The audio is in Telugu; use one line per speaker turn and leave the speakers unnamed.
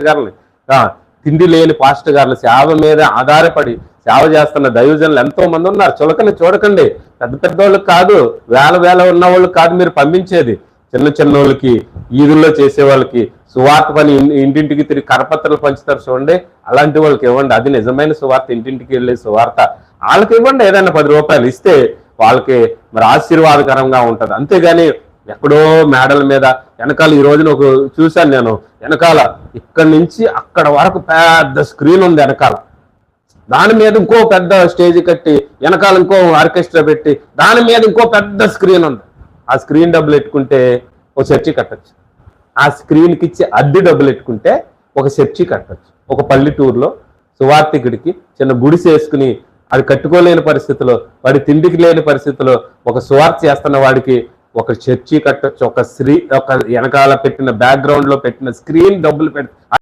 పాస్టర్ గారిని తిండి లేని పాస్టర్ గారులు సేవ మీద ఆధారపడి సేవ చేస్తున్న దైవజనులు ఎంతో మంది ఉన్నారు. చులకని చూడకండి. పెద్ద పెద్ద వాళ్ళకి కాదు వేల వేల ఉన్న వాళ్ళకి కాదు మీరు పంపించేది. చిన్న చిన్న వాళ్ళకి ఈదుల్లో చేసే వాళ్ళకి సువార్త పని ఇంటింటికి తిరిగి కరపత్రాలు పంచుతారు చూడండి. అలాంటి వాళ్ళకి ఇవ్వండి. అది నిజమైన సువార్త. ఇంటింటికి వెళ్ళే సువార్త. వాళ్ళకి ఇవ్వండి. ఏదైనా పది రూపాయలు ఇస్తే వాళ్ళకి మరి ఆశీర్వాదకరంగా ఉంటుంది. అంతేగాని ఎక్కడో మేడల మీద వెనకాల ఈ రోజున ఒక చూశాను నేను. వెనకాల ఇక్కడి నుంచి అక్కడ వరకు పెద్ద స్క్రీన్ ఉంది వెనకాల. దాని మీద ఇంకో పెద్ద స్టేజ్ కట్టి వెనకాల ఇంకో ఆర్కెస్ట్రా పెట్టి దాని మీద ఇంకో పెద్ద స్క్రీన్ ఉంది. ఆ స్క్రీన్ డబ్బులు పెట్టుకుంటే ఒక చర్చి కట్టచ్చు. ఆ స్క్రీన్కి ఇచ్చి అద్దె డబ్బులు పెట్టుకుంటే ఒక చర్చి కట్టచ్చు. ఒక పల్లెటూరులో సువార్థికుడికి చిన్న గుడిసె వేసుకుని అది కట్టుకోలేని పరిస్థితిలో వాడి తిండికి లేని పరిస్థితిలో ఒక సువార్త చేస్తున్న వాడికి ఒక చర్చి కట్టొచ్చు ఒక స్త్రీ ఒక వెనకాల పెట్టిన బ్యాక్గ్రౌండ్లో పెట్టిన స్క్రీన్ డబ్బులు పెట్టి